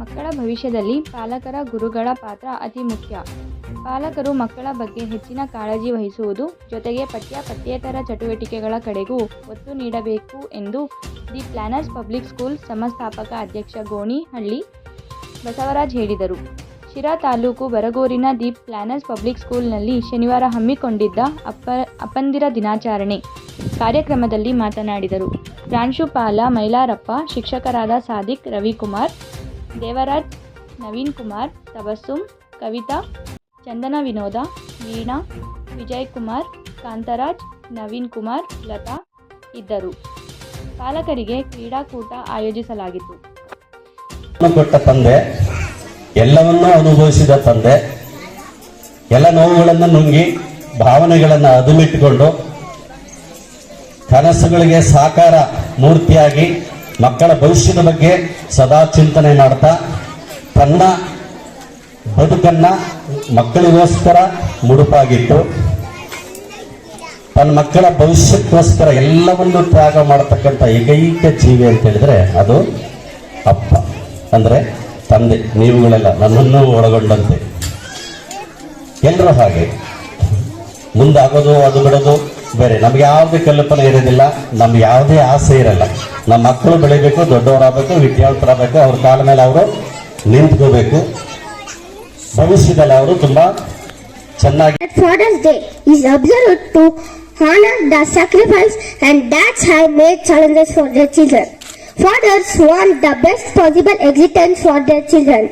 ಮಕ್ಕಳ ಭವಿಷ್ಯದಲ್ಲಿ ಪಾಲಕರ ಗುರುಗಳ ಪಾತ್ರ ಅತಿ ಮುಖ್ಯ. ಪಾಲಕರು ಮಕ್ಕಳ ಬಗ್ಗೆ ಹೆಚ್ಚಿನ ಕಾಳಜಿ ವಹಿಸುವುದು, ಜೊತೆಗೆ ಪಠ್ಯ ಪಠ್ಯೇತರ ಚಟುವಟಿಕೆಗಳ ಕಡೆಗೂ ಒತ್ತು ನೀಡಬೇಕು ಎಂದು ದಿ ಪ್ಲಾನರ್ಸ್ ಪಬ್ಲಿಕ್ ಸ್ಕೂಲ್ ಸಂಸ್ಥಾಪಕ ಅಧ್ಯಕ್ಷ ಗೋಣಿಹಳ್ಳಿ ಬಸವರಾಜ್ ಹೇಳಿದರು. ಶಿರಾ ತಾಲೂಕು ಬರಗೂರಿನ ದಿ ಪ್ಲಾನರ್ಸ್ ಪಬ್ಲಿಕ್ ಸ್ಕೂಲ್ನಲ್ಲಿ ಶನಿವಾರ ಹಮ್ಮಿಕೊಂಡಿದ್ದ ಅಪ್ಪ, ಅಪ್ಪಂದಿರ ದಿನಾಚರಣೆ ಕಾರ್ಯಕ್ರಮದಲ್ಲಿ ಮಾತನಾಡಿದರು. ಪ್ರಾಂಶುಪಾಲ ಮೈಲಾರಪ್ಪ, ಶಿಕ್ಷಕರಾದ ಸಾದಿಕ್ ರವಿಕುಮಾರ್ ದೇವರಾಜ್, ನವೀನ್ ಕುಮಾರ್, ತಬಸ್ಸುಮ್, ಕವಿತಾ, ಚಂದನ ವಿನೋದ, ವೀಣಾ ವಿಜಯ್ ಕುಮಾರ್ ಕಾಂತರಾಜ್, ನವೀನ್ ಕುಮಾರ್, ಲತಾ ಇದ್ದರು. ಪಾಲಕರಿಗೆ ಕ್ರೀಡಾಕೂಟ ಆಯೋಜಿಸಲಾಗಿತ್ತು. ಕೊಟ್ಟ ತಂದೆ, ಎಲ್ಲವನ್ನೂ ಅನುಭವಿಸಿದ ತಂದೆ, ಎಲ್ಲ ನೋವುಗಳನ್ನು ನುಂಗಿ ಭಾವನೆಗಳನ್ನು ಅದುಮಿಟ್ಟುಕೊಂಡು, ಕನಸುಗಳಿಗೆ ಸಾಕಾರ ಮೂರ್ತಿಯಾಗಿ ಮಕ್ಕಳ ಭವಿಷ್ಯದ ಬಗ್ಗೆ ಸದಾ ಚಿಂತನೆ ಮಾಡ್ತಾ, ತನ್ನ ಬದುಕನ್ನ ಮಕ್ಕಳಿಗೋಸ್ಕರ ಮುಡುಪಾಗಿಟ್ಟು, ತನ್ನ ಮಕ್ಕಳ ಭವಿಷ್ಯಕ್ಕೋಸ್ಕರ ಎಲ್ಲವನ್ನು ತ್ಯಾಗ ಮಾಡತಕ್ಕಂಥ ಏಕೈಕ ಜೀವಿ ಅಂತ ಹೇಳಿದ್ರೆ ಅದು ಅಪ್ಪ. ಅಂದ್ರೆ ತಂದೆ, ನೀವುಗಳೆಲ್ಲ ನನ್ನನ್ನು ಒಳಗೊಂಡಂತೆ. ಎಲ್ಲರೂ ಹಾಗೆ. ಮುಂದಾಗೋದು, ಅದು ಬಿಡೋದು ಬೇರೆ. ನಮ್ಗೆ ಯಾವುದೇ ಕಲ್ಪನೆ ಇರೋದಿಲ್ಲ, ನಮ್ಗೆ ಯಾವುದೇ ಆಸೆ ಇರಲ್ಲ. ನಮ್ಮ ಮಕ್ಕಳು ಬೆಳಿಬೇಕು ದೊಡ್ಡವರಾಗಬೇಕು ವಿದ್ಯಾವಂತರಾಗಬೇಕು ಅವ್ರ ಕಾಲ ಮೇಲೆ ಅವರು ನಿಂತ್ಕೋಬೇಕು ಭವಿಷ್ಯದಲ್ಲಿ ಅವರು ತುಂಬಾ ಚೆನ್ನಾಗಿ that Father's Day is observed to honor the sacrifice and dads have made challenges for their children. Fathers want the best possible existence for their children.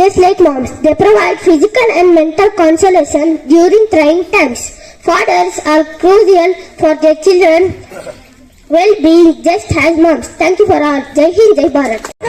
Just like moms, they provide physical and mental consolation during trying times. Fathers are crucial for their children well being just as moms. Thank you for all. Jai Hind, Jai Bharat.